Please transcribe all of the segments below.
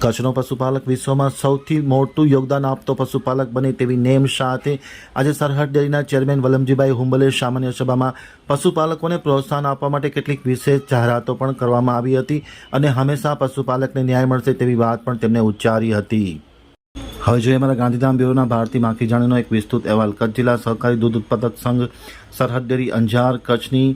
કચ્છનો પશુપાલક વિશ્વમાં સૌથી મોટું યોગદાન આપતો પશુપાલક બને તેવી નેમ સાથે આજે સરહદ ડેરીના ચેરમેન વલમજીભાઈ હુંબલે સામાન્ય સભામાં પશુપાલકોને પ્રોત્સાહન આપવા માટે કેટલીક વિશેષ જાહેરાતો પણ કરવામાં આવી હતી અને હંમેશા પશુપાલકને ન્યાય મળશે તેવી વાત પણ તેમણે ઉચ્ચારી હતી. હવે જોઈએ અમારા ગાંધીધામ બ્યુરોના ભારતી માખીજાણીનો એક વિસ્તૃત અહેવાલ. કચ્છ જિલ્લા સહકારી દૂધ ઉત્પાદક સંઘ સરહદ ડેરી અંજાર કચ્છની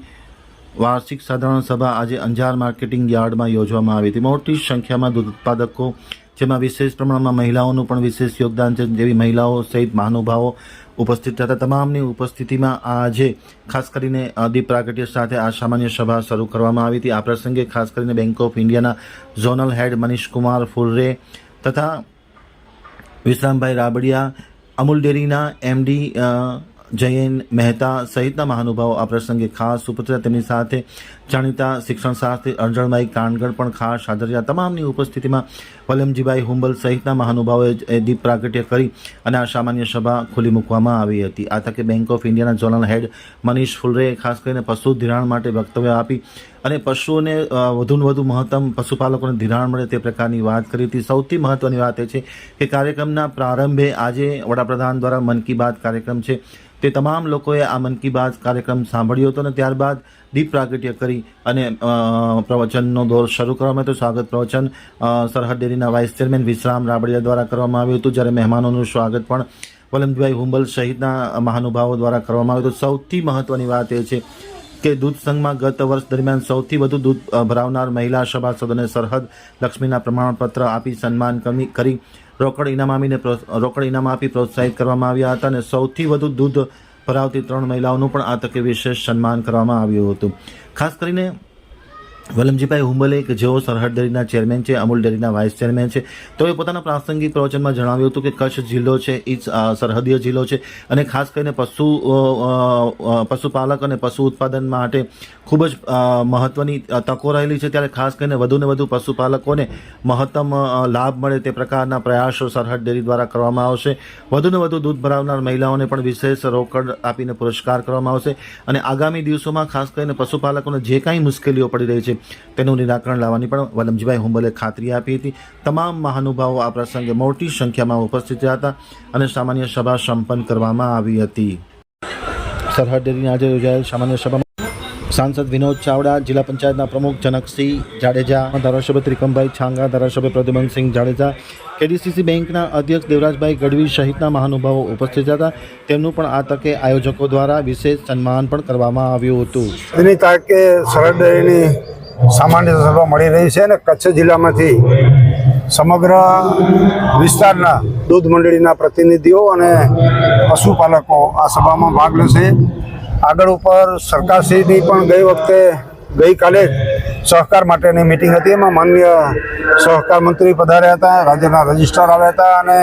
વાર્ષિક સાધારણ સભા આજે અંજાર માર્કેટિંગ યાર્ડમાં યોજવામાં આવી હતી. મોટી સંખ્યામાં દૂધ ઉત્પાદકો, જેમાં વિશેષ પ્રમાણમાં મહિલાઓનું પણ વિશેષ યોગદાન છે, જેવી મહિલાઓ સહિત મહાનુભાવો ઉપસ્થિત હતા તમામની ઉપસ્થિતિમાં આજે ખાસ કરીને દીપ પ્રાગટ્ય સાથે આ સામાન્ય સભા શરૂ કરવામાં આવી હતી. આ પ્રસંગે ખાસ કરીને બેંક ઓફ ઇન્ડિયાના ઝોનલ હેડ મનીષ કુમાર ફુર્રે તથા વિશ્રામભાઈ રાબડિયા, અમૂલ ડેરીના એમડી જયન મહેતા સહિતના મહાનુભાવો આ પ્રસંગે ખાસ ઉપસ્થિત તેમની સાથે જાણીતા શિક્ષણ શાસ્ત્રી અર્જણભાઈ કાનગડ પણ ખાસ હાજર રહ્યા. તમામની ઉપસ્થિતિમાં વલમજીભાઈ હુંબલ સહિતના મહાનુભાવોએ એ દીપ પ્રાગટ્ય કરી અને આ સામાન્ય સભા ખુલ્લી મૂકવામાં આવી હતી. આ તકે બેંક ઓફ ઇન્ડિયાના ઝોનલ હેડ મનીષ ફુલરેએ ખાસ કરીને પશુ ધિરાણ માટે વક્તવ્ય આપી અને પશુઓને વધુને વધુ મહત્તમ પશુપાલકોને ધિરાણ મળે તે પ્રકારની વાત કરી હતી. સૌથી મહત્વની વાત એ છે કે કાર્યક્રમના પ્રારંભે આજે વડાપ્રધાન દ્વારા મન કી બાત કાર્યક્રમ છે. તે તમામ લોકોએ આ મન કી બાત કાર્યક્રમ સાંભળ્યો હતો અને ત્યારબાદ દીપ પ્રાગટ્ય કરી અને પ્રવચનનો દોર શરૂ કરવામાં હતો. સ્વાગત પ્રવચન સરહદ ડેરીના વાઇસ ચેરમેન વિશ્રામ રાબડિયા દ્વારા કરવામાં આવ્યું હતું, જ્યારે મહેમાનોનું સ્વાગત પણ વલમજીભાઈ હુંબલ સહિતના મહાનુભાવો દ્વારા કરવામાં આવ્યું હતું. સૌથી મહત્વની વાત એ છે કે દૂધ સંઘમાં ગત વર્ષ દરમિયાન સૌથી વધુ દૂધ ભરાવનાર મહિલા સભાસદોને સરહદ લક્ષ્મીના પ્રમાણપત્ર આપી સન્માન કરી રોકડ ઇનામ આપીને રોકડ ઇનામ આપી પ્રોત્સાહિત કરવામાં આવ્યા હતા અને સૌથી વધુ દૂધ ભરાવતી ત્રણ મહિલાઓનું પણ આ તકે વિશેષ સન્માન કરવામાં આવ્યું હતું. ખાસ કરીને વલમજીભાઈ હુંબલે જેઓ સરહદ ડેરીના ચેરમેન છે, અમૂલ ડેરીના વાઇસ ચેરમેન છે, તેઓએ પોતાના પ્રાસંગિક પ્રવચનમાં જણાવ્યું હતું કે કચ્છ જિલ્લો છે એ સરહદીય જિલ્લો છે અને ખાસ કરીને પશુ પશુપાલક અને પશુ ઉત્પાદન માટે ખૂબ જ મહત્ત્વની તકો રહેલી છે. ત્યારે ખાસ કરીને વધુને વધુ પશુપાલકોને મહત્તમ લાભ મળે તે પ્રકારના પ્રયાસો સરહદ ડેરી દ્વારા કરવામાં આવશે. વધુને વધુ દૂધ ભરાવનાર મહિલાઓને પણ વિશેષ રોકડ આપીને પુરસ્કાર કરવામાં આવશે. અને આગામી દિવસોમાં ખાસ કરીને પશુપાલકોને જે કાંઈ મુશ્કેલીઓ પડી રહી છે તેનું નિરાકરણ લાવવાની પણ વલમજીભાઈ હુંબલે ખાતરી આપી હતી. તમામ મહાનુભાવો આ પ્રસંગે મોટી સંખ્યામાં ઉપસ્થિત રહ્યા હતા અને સામાન્ય સભા સંપન્ન કરવામાં આવી હતી. સરહદ ડેરીની આજે યોજાયેલ સામાન્ય સભામાં સાંસદ વિનોદ ચાવડા, જિલ્લા પંચાયતના પ્રમુખ જનકસિંહ જાડેજા, ધારાસભ્ય ત્રિકમભાઈ છાંગા, ધારાસભ્ય પ્રદ્યુમનસિંહ જાડેજા, કેડીસીસી બેંકના અધ્યક્ષ દેવરાજભાઈ ગઢવી સહિતના મહાનુભાવો ઉપસ્થિત હતા. તેમનું પણ આ તકે આયોજકો દ્વારા વિશેષ સન્માન પણ કરવામાં આવ્યું હતું. એની તાકે સરહદ ડેરીની સામાન્ય સભા મળી રહી છે અને કચ્છ જિલ્લામાંથી સમગ્ર વિસ્તારના દૂધ મંડળીના પ્રતિનિધિઓ અને પશુપાલકો આ સભામાં ભાગ લેશે. આગળ ઉપર સરકારશ્રીની પણ ગઈ વખતે ગઈકાલે સહકાર માટેની મિટિંગ હતી. એમાં માન્ય સહકાર મંત્રી પધાર્યા હતા, રાજ્યના રજિસ્ટ્રાર આવ્યા હતા અને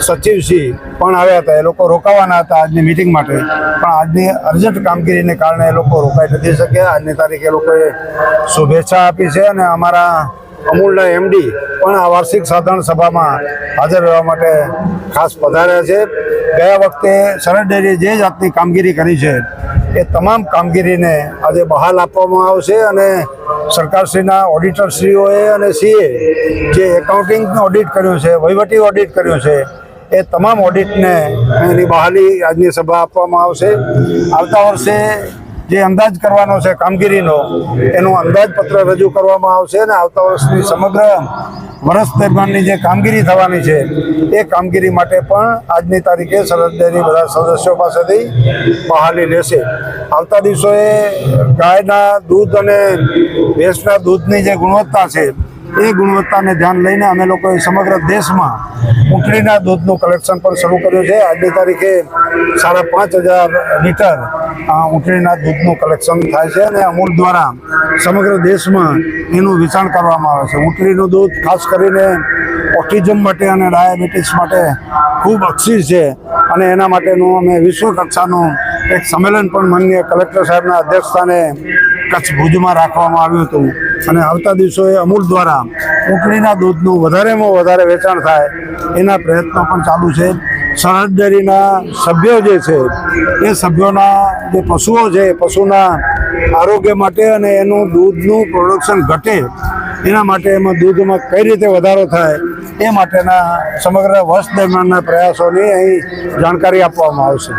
સચિવશ્રી પણ આવ્યા હતા. એ લોકો રોકાવાના હતા આજની મિટિંગ માટે. પણ આજની અર્જન્ટ કામગીરીને કારણે એ લોકો રોકાઈ નથી શક્યા. આજની તારીખે લોકોએ શુભેચ્છા આપી છે અને અમારા અમૂલના એમડી પણ આ વાર્ષિક સાધારણ સભામાં હાજર રહેવા માટે ખાસ પધાર્યા છે. ગયા વખતે સરહદ ડેરીએ જે જાતની કામગીરી કરી છે, એ તમામ કામગીરીને આજે બહાલ આપવામાં આવશે અને સરકારશ્રીના ઓડિટરશ્રીઓએ અને સીએ જે એકાઉન્ટિંગ ઓડિટ કર્યું છે, વહીવટી ઓડિટ કર્યું છે એ તમામ ઓડિટને એની બહાલી આજની સભા આપવામાં આવશે. આવતા વર્ષે જે અંદાજ કરવાનો છે કામગીરીનો, એનું અંદાજપત્ર રજૂ કરવામાં આવશે અને આવતા વર્ષની સમગ્ર વર્ષ દરમિયાનની જે કામગીરી થવાની છે, એ કામગીરી માટે પણ આજની તારીખે સરહદ ડેરી બધા સદસ્યો પાસેથી બહાલી લેશે. આવતા દિવસોએ ગાયના દૂધ અને ભેંસના દૂધની જે ગુણવત્તા છે એ ગુણવત્તાને ધ્યાન લઈને અમે લોકોએ સમગ્ર દેશમાં ઊંટણીના દૂધનું કલેક્શન પણ શરૂ કર્યું છે. આજની તારીખે સાડા પાંચ હજાર લીટર, આ દૂધનું કલેક્શન થાય છે અને અમૂલ દ્વારા સમગ્ર દેશમાં એનું વેચાણ કરવામાં આવે છે. ઊંટણીનું દૂધ ખાસ કરીને ઓટિઝમ માટે અને ડાયાબિટીસ માટે ખૂબ અક્ષી છે અને એના માટેનું અમે વિશ્વ કક્ષાનું એક સંમેલન પણ માનનીય કલેક્ટર સાહેબના અધ્યક્ષસ્થાને કચ્છ ભુજમાં રાખવામાં આવ્યું હતું. અને આવતા દિવસોએ અમૂલ દ્વારા ઉકળીના દૂધનું વધારેમાં વધારે વેચાણ થાય એના પ્રયત્નો પણ ચાલુ છે. સરહદ ડેરીના સભ્યો જે છે, એ સભ્યોના જે પશુઓ છે પશુના આરોગ્ય માટે અને એનું દૂધનું પ્રોડક્શન ઘટે એના માટે એમાં દૂધમાં કઈ રીતે વધારો થાય એ માટેના સમગ્ર વર્ષ દરમિયાનના પ્રયાસોની અહીં જાણકારી આપવામાં આવશે.